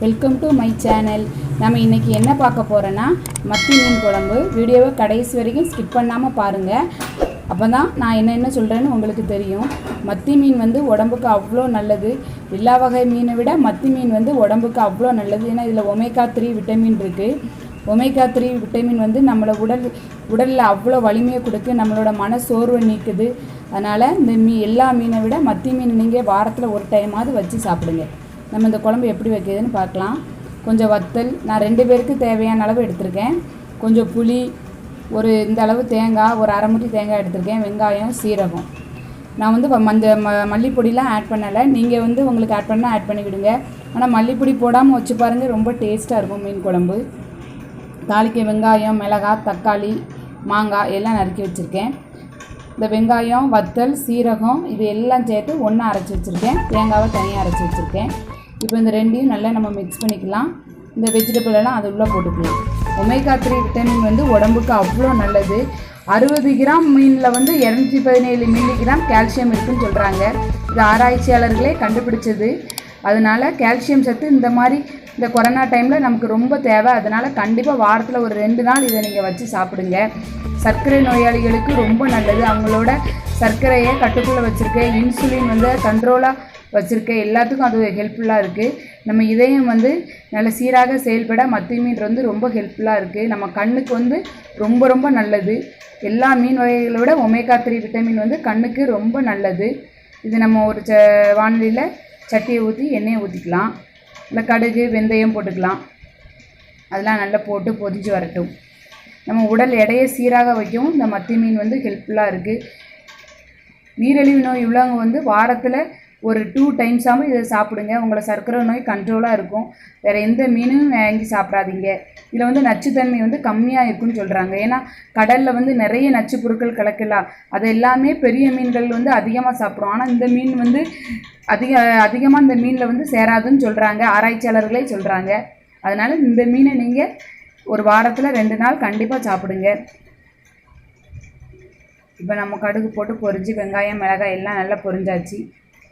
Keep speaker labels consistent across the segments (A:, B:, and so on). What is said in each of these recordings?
A: Welcome to my channel நம்ம இன்றைக்கி என்ன பார்க்க போகிறோன்னா மத்தி மீன் குழம்பு. வீடியோவை கடைசி வரைக்கும் ஸ்கிப் பண்ணாமல் பாருங்கள் அப்போ தான் நான் என்ன என்ன சொல்கிறேன்னு உங்களுக்கு தெரியும். மத்தி மீன் வந்து உடம்புக்கு அவ்வளோ நல்லது. எல்லா வகை மீனை விட மத்தி மீன் வந்து உடம்புக்கு அவ்வளோ நல்லது. ஏன்னா இதில் ஒமேகா த்ரீ விட்டமின் இருக்குது ஒமேகா த்ரீ விட்டமின் வந்து நம்மளை உடல் உடலில் அவ்வளோ வலிமையை கொடுக்கு. நம்மளோட மன சோர்வை நீக்குது. அதனால் இந்த மீ எல்லா மீனை விட மத்தி மீன் நீங்கள் வாரத்தில் ஒரு டைமாவது வச்சு சாப்பிடுங்க. நம்ம இந்த குழம்பு எப்படி வைக்கிறதுன்னு பார்க்கலாம். கொஞ்சம் வத்தல். நான் ரெண்டு பேருக்கு தேவையான அளவு எடுத்திருக்கேன். கொஞ்சம் புளி ஒரு இந்த அளவு தேங்காய் ஒரு அரை முட்டி தேங்காய் எடுத்திருக்கேன். வெங்காயம் சீரகம். நான் வந்து வ- ம மல்லிப்பொடிலாம் ஆட் பண்ணலை. நீங்கள் வந்து உங்களுக்கு ஆட் பண்ணால் ஆட் பண்ணிவிடுங்க ஆனால் மல்லிப்பொடி போடாமல் வச்சு பாருங்கள் ரொம்ப டேஸ்ட்டாக இருக்கும் மீன் குழம்பு. தாளிக்க வெங்காயம் மிளகாய் தக்காளி மாங்காய் எல்லாம் நறுக்கி வச்சுருக்கேன். இந்த வெங்காயம் வத்தல் சீரகம் இது எல்லாம் சேர்த்து ஒன்றா அரைச்சி வச்சுருக்கேன். தேங்காவை தனியாக அரைச்சி வச்சுருக்கேன். இப்போ இந்த ரெண்டையும் நல்லா நம்ம மிக்ஸ் பண்ணிக்கலாம். இந்த வெஜிடபிள் எல்லாம் அது உள்ளே போட்டுக்கலாம். ஒமேகா த்ரீ விட்டமின் வந்து உடம்புக்கு அவ்வளோ நல்லது. அறுபது கிராம் மீனில் வந்து இரநூத்தி பதினேழு மில்லிகிராம் கால்சியம் இருக்குன்னு சொல்கிறாங்க இது ஆராய்ச்சியாளர்களே கண்டுபிடிச்சது. அதனால கால்சியம் சத்து இந்த மாதிரி இந்த கொரோனா டைமில் நமக்கு ரொம்ப தேவை. அதனால் கண்டிப்பாக வாரத்தில் ஒரு ரெண்டு நாள் இதை நீங்கள் வச்சு சாப்பிடுங்க. சர்க்கரை நோயாளிகளுக்கு ரொம்ப நல்லது. அவங்களோட சர்க்கரையை கட்டுக்குள்ளே வச்சுருக்க. இன்சுலின் வந்து கண்ட்ரோலாக வச்சுருக்க. எல்லாத்துக்கும் அது ஹெல்ப்ஃபுல்லாக இருக்குது நம்ம இதயம் வந்து நல்ல சீராக செயல்பட மத்தி மீன் வந்து ரொம்ப ஹெல்ப்ஃபுல்லாக இருக்குது நம்ம கண்ணுக்கு வந்து ரொம்ப ரொம்ப நல்லது. எல்லா மீன் வகைகளை விட ஒமேகா த்ரீ விட்டமின் வந்து கண்ணுக்கு ரொம்ப நல்லது. இது நம்ம ஒரு ச வானொலியில் சட்டியை ஊற்றி எண்ணெயை ஊற்றிக்கலாம் இல்லை கடுகு வெந்தயம் போட்டுக்கலாம். அதெல்லாம் நல்லா போட்டு பொதிஞ்சு வரட்டும். நம்ம உடல் எடையை சீராக வைக்கவும் இந்த மத்தி மீன் வந்து ஹெல்ப்ஃபுல்லாக இருக்குது நீரிழிவு நோய் உள்ளவங்க வந்து வாரத்தில் ஒரு டூ டைம்ஸாகவும் இதை சாப்பிடுங்க. உங்களை சர்க்கரை நோய் கண்ட்ரோலாக இருக்கும். வேறு எந்த மீனும் வாங்கி சாப்பிடாதீங்க. இதில் வந்து நச்சுத்தன்மை வந்து கம்மியாக இருக்குன்னு சொல்கிறாங்க ஏன்னா கடலில் வந்து நிறைய நச்சு பொருட்கள் கலக்கலாம். அது எல்லாமே பெரிய மீன்கள் வந்து அதிகமாக சாப்பிடும். ஆனால் இந்த மீன் வந்து அதிக அதிகமாக இந்த மீனில் வந்து சேராதுன்னு சொல்கிறாங்க ஆராய்ச்சியாளர்களே சொல்கிறாங்க அதனால் இந்த மீனை நீங்கள் ஒரு வாரத்தில் ரெண்டு நாள் கண்டிப்பாக சாப்பிடுங்க. இப்போ நம்ம கடுகு போட்டு பொரிஞ்சு வெங்காயம் மிளகாய் எல்லாம் நல்லா பொரிஞ்சாச்சு.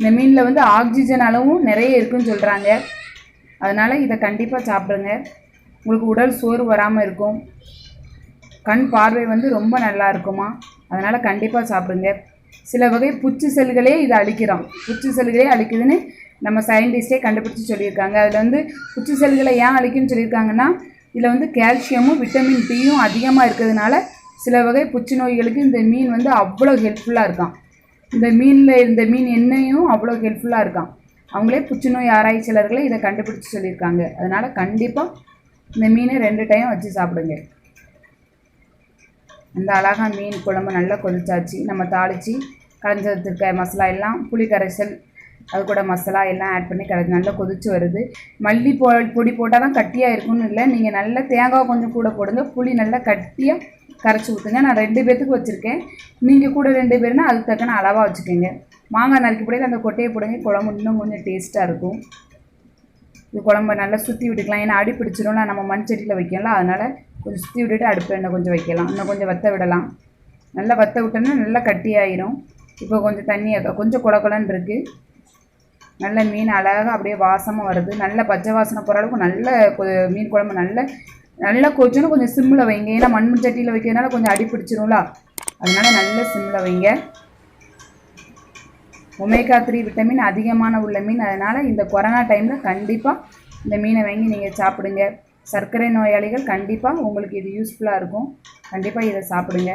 A: இந்த மீனில் வந்து ஆக்சிஜன் அளவும் நிறைய இருக்குன்னு சொல்கிறாங்க அதனால் இதை கண்டிப்பாக சாப்பிடுங்க. உங்களுக்கு உடல் சோறு வராமல் இருக்கும். கண் பார்வை வந்து ரொம்ப நல்லா இருக்குமா? அதனால் கண்டிப்பாக சாப்பிடுங்க. சில வகை புற்று செல்களே இதை அழிக்கிறோம். புற்று செல்களே அழிக்குதுன்னு நம்ம சயின்டிஸ்டே கண்டுபிடிச்சி சொல்லியிருக்காங்க. அதில் வந்து புற்று செல்களை ஏன் அழிக்குன்னு சொல்லியிருக்காங்கன்னா இதில் வந்து கால்சியமும் விட்டமின் டியும் அதிகமாக இருக்கிறதுனால சில வகை புற்றுநோய்களுக்கு இந்த மீன் வந்து அவ்வளோ ஹெல்ப்ஃபுல்லாக இருக்கான் இந்த மீனில் இருந்த மீன் எண்ணெயும் அவ்வளோ ஹெல்ப்ஃபுல்லாக இருக்கான் அவங்களே புற்றுநோய் ஆராய்ச்சியாளர்களே இதை கண்டுபிடிச்சி சொல்லியிருக்காங்க. அதனால் கண்டிப்பாக இந்த மீனை ரெண்டு டைம் வச்சு சாப்பிடுங்க. இந்த அழகா மீன் குழம்பு நல்லா கொதிச்சாச்சு. நம்ம தாளித்து கரைஞ்சி மசாலா எல்லாம் புளி கரைசல் அது கூட மசாலா எல்லாம் ஆட் பண்ணி கரை நல்லா கொதிச்சு வருது. மல்லி பொ பொடி போட்டால் தான் கட்டியாக இருக்கும்னு இல்லை. நீங்கள் நல்லா தேங்காய் கொஞ்சம் கூட போடுங்க. புளி நல்லா கட்டியாக கரைச்சி ஊற்றுங்க நான் ரெண்டு பேர்த்துக்கு வச்சுருக்கேன். நீங்கள் கூட ரெண்டு பேர்னா அதுக்கு தக்கன அளவாக வச்சுக்கோங்க. மாங்காய் நறுக்கி போடையில் அந்த கொட்டையை போடுங்க. குழம்பு இன்னும் கொஞ்சம் டேஸ்ட்டாக இருக்கும். இது குழம்ப நல்லா சுற்றி விட்டுக்கலாம். ஏன்னா அடி பிடிச்சிரும்ல. நம்ம மண் சட்டியில் வைக்கல அதனால் கொஞ்சம் சுற்றி விட்டுட்டு அடுப்பு இன்னும் கொஞ்சம் வைக்கலாம். இன்னும் கொஞ்சம் வத்த விடலாம். நல்லா வத்த விட்டோன்னா நல்லா கட்டியாயிரும் இப்போ கொஞ்சம் தண்ணி கொஞ்சம் குட இருக்குது நல்ல மீன் அழகாக அப்படியே வாசமாக வருது. நல்ல பச்சை வாசனை போகிற அளவுக்கு நல்ல மீன் குழம்பு நல்ல நல்லா கொச்சணும் கொஞ்சம் சிம்மில் வைங்க. ஏன்னா மண் சட்டியில் வைக்கிறதுனால கொஞ்சம் அடி பிடிச்சிரும்ல. அதனால் நல்ல சிம்மில் வைங்க. ஒமேகா த்ரீ விட்டமின் அதிகமான உள்ள மீன். அதனால் இந்த கொரோனா டைமில் கண்டிப்பாக இந்த மீனை வாங்கி நீங்கள் சாப்பிடுங்க. சர்க்கரை நோயாளிகள் கண்டிப்பாக உங்களுக்கு இது யூஸ்ஃபுல்லாக இருக்கும். கண்டிப்பாக இதை சாப்பிடுங்க.